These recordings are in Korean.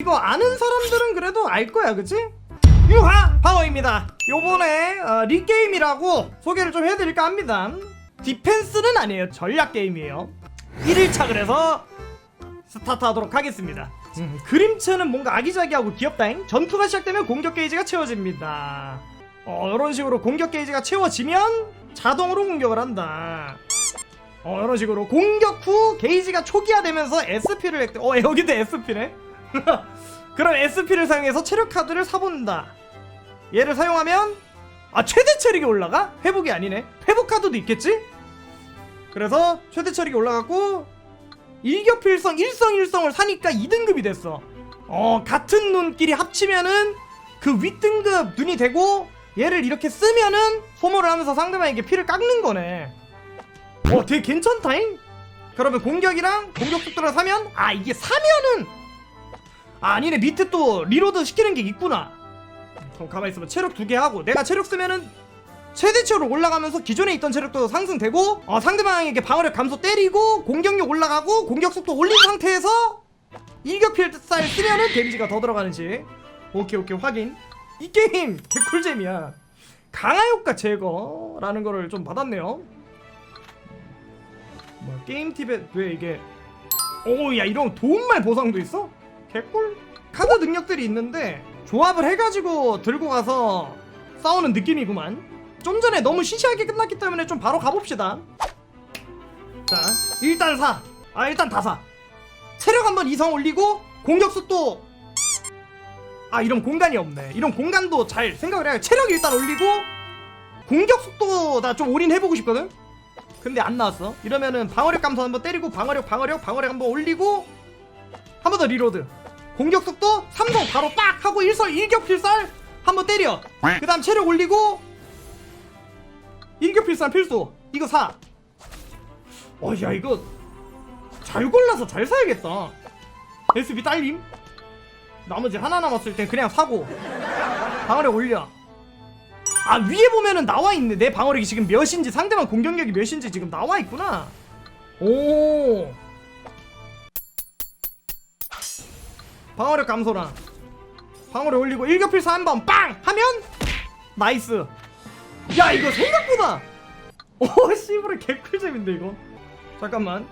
이거 아는 사람들은 그래도 알 거야 그치? 유하 방어입니다. 요번에 어, 리게임이라고 소개를 좀 해드릴까 합니다. 디펜스는 아니에요. 전략 게임이에요. 1일차 그래서 스타트 하도록 하겠습니다. 음, 그림체는 뭔가 아기자기하고 귀엽다잉. 전투가 시작되면 공격 게이지가 채워집니다. 어 이런 식으로 공격 게이지가 채워지면 자동으로 공격을 한다. 어 이런 식으로 공격 후 게이지가 초기화되면서 SP를 획득 어 여기도 SP네 그럼 SP를 사용해서 체력 카드를 사본다 얘를 사용하면 아 최대 체력이 올라가? 회복이 아니네 회복 카드도 있겠지? 그래서 최대 체력이 올라갔고 일격필성 일성일성을 사니까 2등급이 됐어 어 같은 눈끼리 합치면은 그 윗등급 눈이 되고 얘를 이렇게 쓰면은 소모를 하면서 상대방에게 피를 깎는 거네 어 되게 괜찮다잉? 그러면 공격이랑 공격 속도를 사면 아 이게 사면은 아, 아니네. 밑에 또 리로드 시키는 게 있구나. 그럼 가만히 있어봐. 체력 두 개 하고. 내가 체력 쓰면은 최대치로 올라가면서 기존에 있던 체력도 상승되고 어, 상대방에게 방어력 감소 때리고 공격력 올라가고 공격 속도 올린 상태에서 일격 필살 쓰면은 데미지가 더 들어가는지. 오케이 오케이. 확인. 이 게임 개꿀잼이야. 강화 효과 제거라는 거를 좀 받았네요. 뭐 게임 팁에 왜 이게 오야 이런 도움말 보상도 있어? 개꿀? 카드 능력들이 있는데 조합을 해가지고 들고 가서 싸우는 느낌이구만. 좀 전에 너무 시시하게 끝났기 때문에 좀 바로 가봅시다. 자 일단 사 아 일단 다사. 체력 한번 이상 올리고 공격 속도 아 이런 공간이 없네. 이런 공간도 잘 생각을 해야 체력 일단 올리고 공격 속도 나 좀 올인해보고 싶거든? 근데 안 나왔어. 이러면은 방어력 감소 한번 때리고 방어력 방어력 방어력 한번 올리고 한 번 더 리로드 공격 속도 삼성 바로 빡 하고 일설 일격 필살 한번 때려. 그 다음 체력 올리고 일격 필살 필수. 이거 사. 어야 이거 잘 골라서 잘 사야겠다. SB 딸림? 나머지 하나 남았을 땐 그냥 사고 방어력 올려. 아 위에 보면은 나와 있네. 내 방어력이 지금 몇인지 상대방 공격력이 몇인지 지금 나와 있구나. 오 방어력 감소랑 방어력 올리고 일격필사 한 번 빵! 하면? 나이스. 야 이거 생각보다. 오 씨부레 개꿀잼인데 이거. 잠깐만.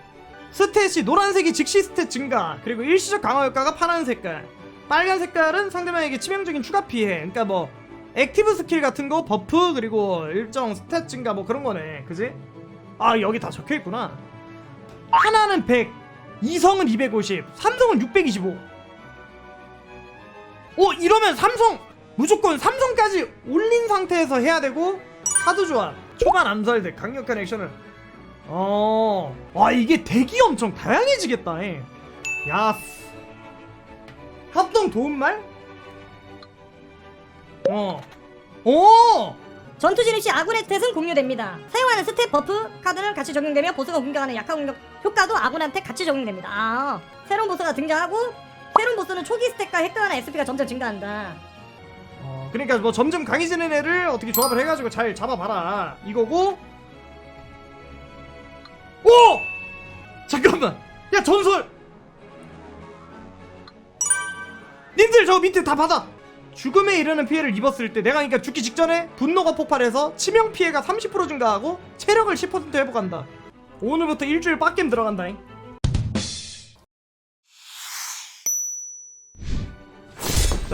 스탯이 노란색이 즉시 스탯 증가. 그리고 일시적 강화 효과가 파란 색깔. 빨간 색깔은 상대방에게 치명적인 추가 피해. 그러니까 뭐 액티브 스킬 같은 거 버프 그리고 일정 스탯 증가 뭐 그런 거네. 그지? 아 여기 다 적혀 있구나. 하나는 100 이성은 250 삼성은 625 오 이러면 삼성 무조건 삼성까지 올린 상태에서 해야 되고 카드 조합 초반 암살덱 강력한 액션을 어와 이게 덱이 엄청 다양해지겠다 에. 야스 합동 도움말 어 오! 전투 진입 시 아군의 스탯은 공유됩니다. 사용하는 스탯 버프 카드는 같이 적용되며 보스가 공격하는 약한 공격 효과도 아군한테 같이 적용됩니다. 아, 새로운 보스가 등장하고 보스는 초기 스탯과 획득하는 SP가 점점 증가한다. 어, 그러니까 뭐 점점 강해지는 애를 어떻게 조합을 해가지고 잘 잡아봐라. 이거고. 오! 잠깐만. 야 전설! 님들 저 밑에 다 받아. 죽음에 이르는 피해를 입었을 때 내가 그러니까 죽기 직전에 분노가 폭발해서 치명 피해가 30% 증가하고 체력을 10% 회복한다. 오늘부터 일주일 빡겜 들어간다잉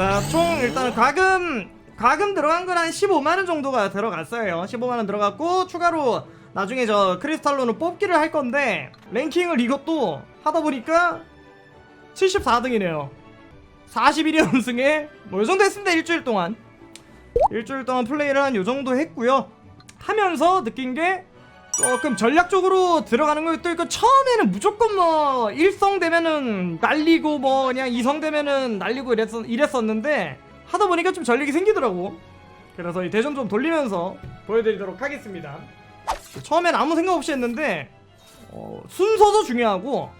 자, 총 일단 과금 과금 들어간 건 한 15만 원 정도가 들어갔어요. 15만 원 들어갔고 추가로 나중에 저 크리스탈로는 뽑기를 할 건데 랭킹을 이것도 하다 보니까 74등이네요. 41연승에 뭐요 정도 했습니다. 일주일 동안. 일주일 동안 플레이를 한 요 정도 했고요. 하면서 느낀 게 조금 전략적으로 들어가는 것도 있고 처음에는 무조건 뭐 1성 되면은 날리고 뭐 그냥 2성 되면은 날리고 이랬었, 이랬었는데 하다 보니까 좀 전략이 생기더라고. 그래서 이 대전 좀 돌리면서 보여드리도록 하겠습니다. 처음엔 아무 생각 없이 했는데 어, 순서도 중요하고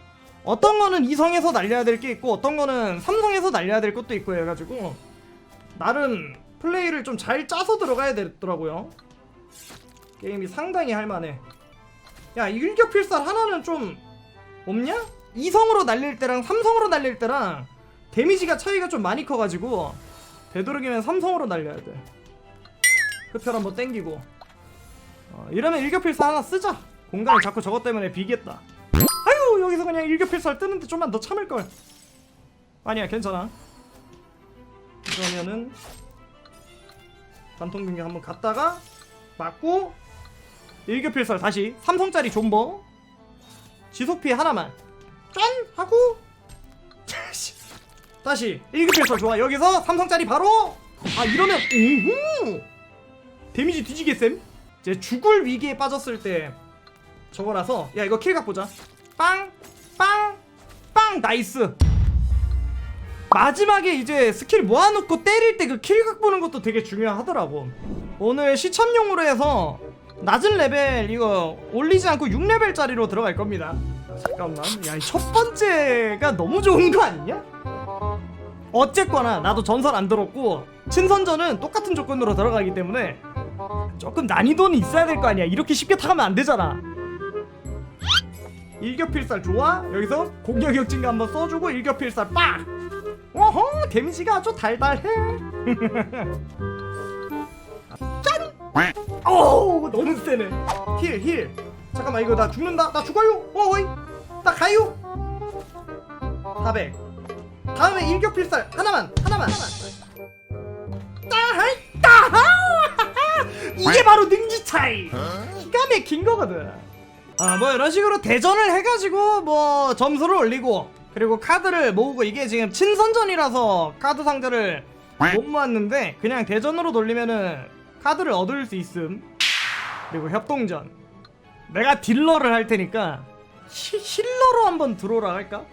어떤 거는 2성에서 날려야 될 게 있고 어떤 거는 3성에서 날려야 될 것도 있고 해가지고 나름 플레이를 좀 잘 짜서 들어가야 되더라고요 게임이 상당히 할만해. 야 일격필살 하나는 좀 없냐? 2성으로 날릴 때랑 3성으로 날릴 때랑 데미지가 차이가 좀 많이 커가지고 되도록이면 삼성으로 날려야 돼. 흡혈 한번 땡기고. 어, 이러면 일격필사 하나 쓰자. 공간을 자꾸 저것 때문에 비겠다. 아유 여기서 그냥 일격필살 뜨는데 좀만 더 참을걸. 아니야 괜찮아. 그러면은 공격 한번 갔다가 맞고 일격필살 다시 삼성짜리 존버 지속 피해 하나만 짠! 하고 다시 일급필살 좋아. 여기서 삼성짜리 바로! 아 이러면 오호! 데미지 뒤지겠음? 이제 죽을 위기에 빠졌을 때 저거라서 야 이거 킬각 보자. 빵 빵 빵! 나이스! 마지막에 이제 스킬 모아놓고 때릴 때 그 킬각 보는 것도 되게 중요하더라고. 오늘 시참용으로 해서 낮은 레벨 이거 올리지 않고 6레벨짜리로 들어갈 겁니다. 잠깐만. 야이첫 번째가 너무 좋은 거 아니냐? 어쨌거나 나도 전설 안 들었고 친선전은 똑같은 조건으로 들어가기 때문에 조금 난이도는 있어야 될 거 아니야. 이렇게 쉽게 타가면 안 되잖아. 일격필살 좋아? 여기서 공격력 증가 한번 써주고 일격필살 빡! 어허 데미지가 아주 달달해. 짠 어우 너무 세네. 힐 힐. 잠깐만 이거 나 죽는다. 나 죽어요. 어허이. 나 가요. 400 다음에 일격필살. 하나만 하나만. 따하이 따하! 이게 바로 능지 차이. 기가 막힌 거거든. 아 뭐 이런 식으로 대전을 해가지고 뭐 점수를 올리고 그리고 카드를 모으고 이게 지금 친선전이라서 카드 상자를 못 모았는데 그냥 대전으로 돌리면은 카드를 얻을 수 있음 그리고 협동전 내가 딜러를 할 테니까 히, 힐러로 한번 들어오라 할까?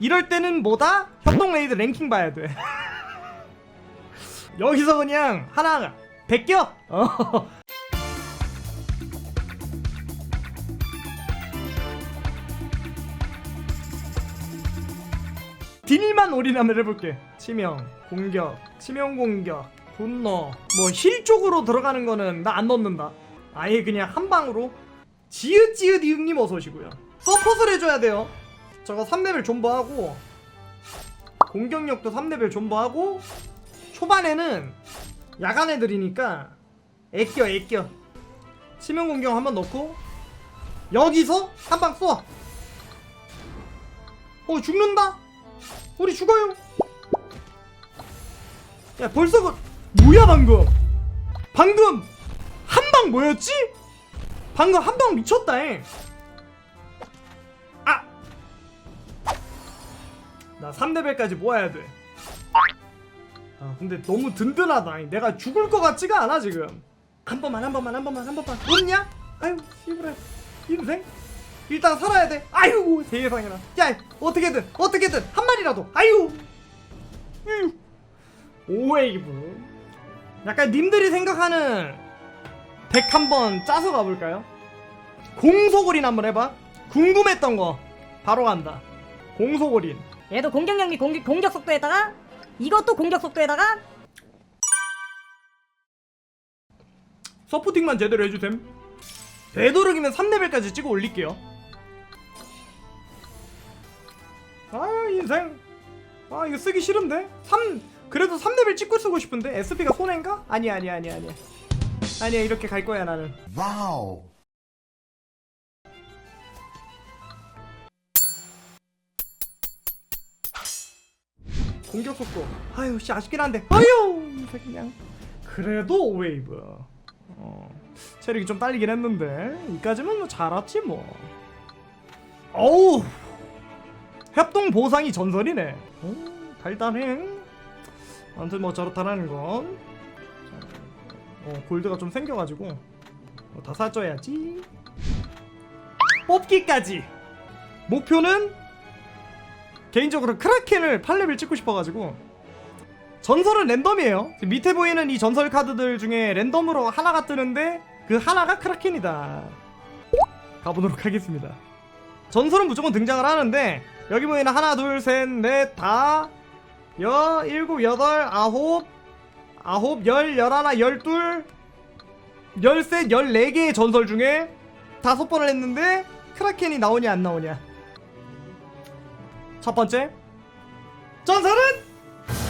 이럴 때는 뭐다? 협동 레이드 랭킹 봐야 돼. 여기서 그냥 하나 베껴. 어. 딜만 올인하면 해볼게. 치명, 공격, 치명 공격, 분노. 뭐힐 쪽으로 들어가는 거는 나 안 넣는다. 아예 그냥 한 방으로. 지읒지읒 이응님 어서 오시고요. 서폿을 해줘야 돼요. 저거 3레벨 존버하고 공격력도 3레벨 존버하고 초반에는 야간 애들이니까 애껴 애껴 치명 공격 한번 넣고 여기서 한방 쏘아 어 죽는다 우리 죽어요 야 벌써 그 뭐야 방금 방금 한 방 뭐였지? 방금 한 방 미쳤다 잉. 아! 나 3레벨까지 모아야 돼. 아, 근데 너무 든든하다. 내가 죽을 것 같지가 않아, 지금. 한 번만, 한 번만, 한 번만, 한 번만. 없냐? 아유, 씨부라. 인생? 일단 살아야 돼. 아유, 세상에나. 야, 어떻게든, 어떻게든, 한 마리라도. 아유! 휴. 오웨이브. 약간 님들이 생각하는 덱 한번 짜서 가볼까요? 공소골인 한번 해봐. 궁금했던 거 바로 간다. 공소골인. 얘도 공격력 및 공격, 공격 속도에다가 이것도 공격 속도에다가 서포팅만 제대로 해주셈. 되도록이면 3레벨까지 찍어 올릴게요. 인생. 아 이거 쓰기 싫은데. 3 그래도 3레벨 찍고 쓰고 싶은데 SP가 손해인가? 아니야 아니야 아니야 아니야. 아니야 이렇게 갈 거야 나는. Wow. 공격 속도. 아유 씨 아쉽긴 한데. 아유 그냥. 그래도 웨이브. 어. 체력이 좀 딸리긴 했는데 이까지면 뭐 잘왔지 뭐. 어우. 협동 보상이 전설이네. 어, 달달해. 아무튼 뭐 저렇다라는 건. 어, 골드가 좀 생겨가지고 어, 다 사줘야지. 뽑기까지. 목표는 개인적으로 크라켄을 8레벨 찍고 싶어가지고 전설은 랜덤이에요 밑에 보이는 이 전설 카드들 중에 랜덤으로 하나가 뜨는데 그 하나가 크라켄이다 가보도록 하겠습니다 전설은 무조건 등장을 하는데 여기 보이는 하나 둘 셋 넷 다 여 일곱 여덟 아홉 아홉 열 열하나 열둘 열셋 열네 개의 전설 중에 다섯 번을 했는데 크라켄이 나오냐 안 나오냐 첫 번째 전설은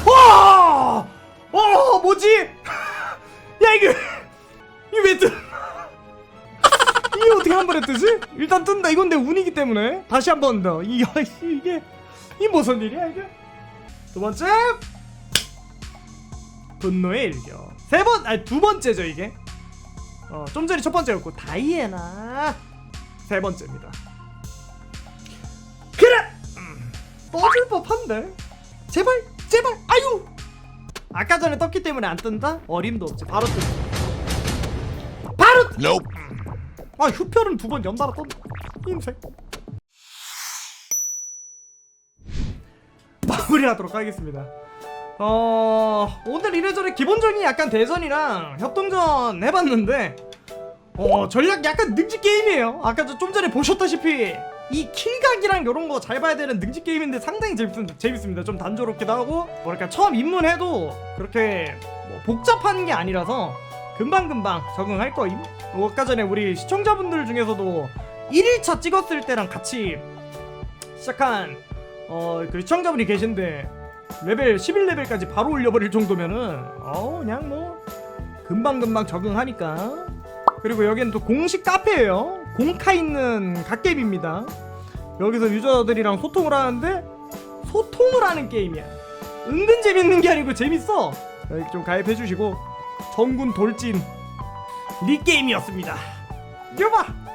와! 어 뭐지? 야 이게 이게 왜 뜨? 이게 어떻게 한 번에 뜨지? 일단 뜬다 이건 내 운이기 때문에 다시 한 번 더. 이 이게 이 무슨 일이야 이게? 두 번째 분노의 일격. 세 번, 아니 두 번째죠 이게. 어, 좀 전에 첫 번째였고 다이애나 세 번째입니다. 그래. 음, 떠줄 법한데. 제발, 제발, 아유. 아까 전에 떴기 때문에 안 뜬다? 어림도 없지. 바로 뜬. 바로. Nope. 아 휴표는 두 번 연달아 떴네. 인생. 마무리하도록 하겠습니다. 어 오늘 이래저래 기본적인 약간 대전이랑 협동전 해봤는데 어 전략 약간 능지 게임이에요. 아까 저좀 전에 보셨다시피 이 킬각이랑 이런 거 잘 봐야 되는 능지 게임인데 상당히 재밌습니다. 재밌습니다. 좀 단조롭기도 하고 뭐랄까 처음 입문해도 그렇게 뭐 복잡한 게 아니라서 금방 금방 적응할 거임. 어, 아까 전에 우리 시청자분들 중에서도 1일차 찍었을 때랑 같이 시작한 어 그 시청자분이 계신데 레벨 11레벨까지 바로 올려버릴 정도면은 어 그냥 뭐 금방금방 적응하니까. 그리고 여기는 또 공식 카페예요. 공카 있는 갓게임입니다. 여기서 유저들이랑 소통을 하는데 소통을 하는 게임이야. 은근 재밌는 게 아니고 재밌어. 여기 좀 가입해주시고 정군 돌진 리게임이었습니다. 여봐